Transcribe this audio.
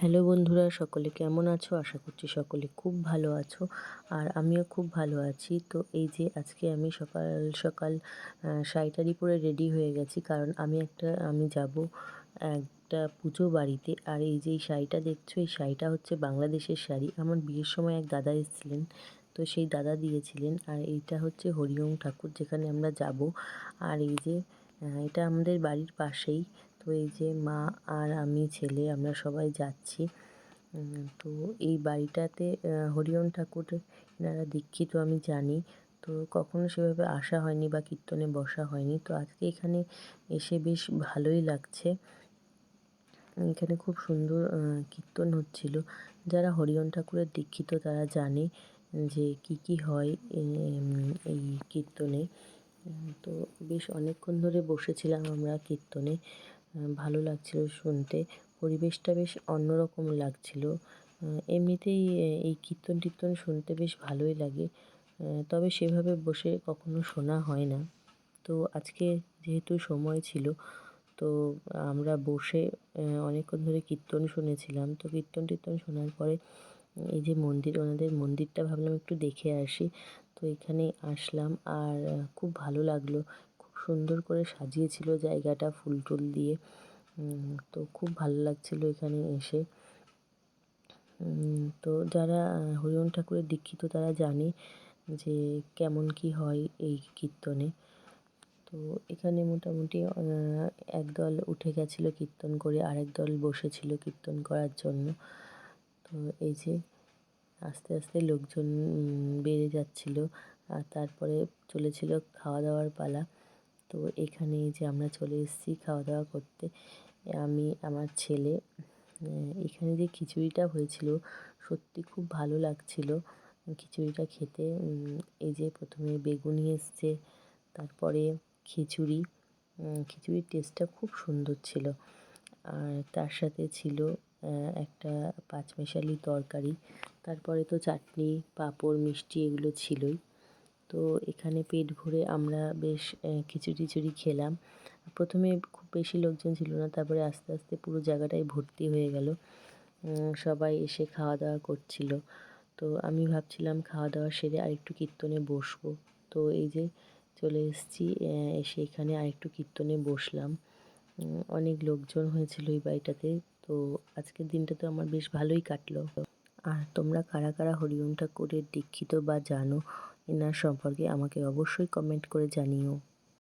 Hello বন্ধুরা, সকলে কেমন আছো? আশা করছি সকলে খুব ভালো আছো আর আমিও খুব ভালো আছি। তো এই যে আজকে আমি সকাল সকাল শাড়িটারি পরে রেডি হয়ে গেছি কারণ আমি একটা, আমি যাব একটা পুজো বাড়িতে। আর এই যে শাড়িটা দেখছ, এই শাড়িটা হচ্ছে বাংলাদেশের শাড়ি। আমার বিয়ের সময় এক দাদা এসেছিলেন, তো সেই দাদা দিয়েছিলেন। আর এইটা হচ্ছে হরিওম ঠাকুর যেখানে আমরা যাব। আর এই যে এটা আমাদের বাড়ির পাশেই তো এই যে মা আর আমি ছেলে, আমরা সবাই যাচ্ছি। তো এই বাড়িটাতে হরিওম ঠাকুর এনারা দীক্ষিত আমি জানি। তো কখনো সেভাবে আসা হয়নি বা কীর্তনে বসা হয়নি। তো আজকে এখানে এসে বেশ ভালোই লাগছে। এখানে খুব সুন্দর কীর্তন হচ্ছিল। যারা হরিওম ঠাকুরের দীক্ষিত তারা জানে যে কি কি হয় এই কীর্তনে। তো বেশ অনেকক্ষণ ধরে বসেছিলাম আমরা কীর্তনে। ভালো লাগছিল শুনতে। পরিবেশটা বেশ অন্যরকম লাগছিল। এমনিতেই এই কীর্তন টীর্তন শুনতে বেশ ভালোই লাগে। তবে সেভাবে বসে কখনো শোনা হয় না। তো আজকে যেহেতু সময় ছিল, তো আমরা বসে অনেকক্ষণ ধরে কীর্তন শুনেছিলাম। তো কীর্তন টীর্তন শোনার পরে, এই যে মন্দির, ওনাদের মন্দিরটা ভাবলাম একটু দেখে আসি। তো এখানে আসলাম আর খুব ভালো লাগল। সুন্দর করে সাজিয়েছিল জায়গাটা ফুল টুল দিয়ে। তো খুব ভালো লাগছিল এখানে এসে। তো যারা হরিণ ঠাকুরের দীক্ষিত তারা জানে যে কেমন কি হয় এই কীর্তনে। তো এখানে মোটামুটি একদল উঠে গেছিল কীর্তন করে, আরেক দল বসেছিল কীর্তন করার জন্য। তো এই যে আস্তে আস্তে লোকজন বেড়ে যাচ্ছিল, আর তারপরে চলেছিল খাওয়া দাওয়ার পালা। তো এখানে যে আমরা চলে এসেছি খাওয়া দাওয়া করতে, আমি, আমার ছেলে এখানে যে খিচুড়িটা হয়েছিল, সত্যি খুব ভালো লাগছিল। খিচুড়িটা খেতে এই যে প্রথমে বেগুনি এসছে, তারপরে খিচুড়ি খিচুড়ির টেস্টটা খুব সুন্দর ছিল। আর তার সাথে ছিল একটা পাঁচমেশালি তরকারি, তারপরে তো চাটনি, পাঁপড়, মিষ্টি এগুলো ছিলই। তো এখানে পেট ভরে আমরা বেশ খিচুড়ি টিচুড়ি খেলাম। প্রথমে খুব বেশি লোকজন ছিল না, তারপরে আস্তে আস্তে পুরো জায়গাটাই ভর্তি হয়ে গেল। সবাই এসে খাওয়া দাওয়া করছিল। তো আমি ভাবছিলাম খাওয়া দাওয়া সেরে আরেকটু কীর্তনে বসবো। তো এই যে চলে এসেছি এসে এখানে আরেকটু কীর্তনে বসলাম। অনেক লোকজন হয়েছিল এই বাড়িটাতে। তো আজকের দিনটা তো আমার বেশ ভালোই কাটলো। আর তোমরা কারা কারা হরিওম ঠাকুরের দীক্ষিত বা জানো এনার সম্পর্কে আমাকে অবশ্যই কমেন্ট করে জানিও।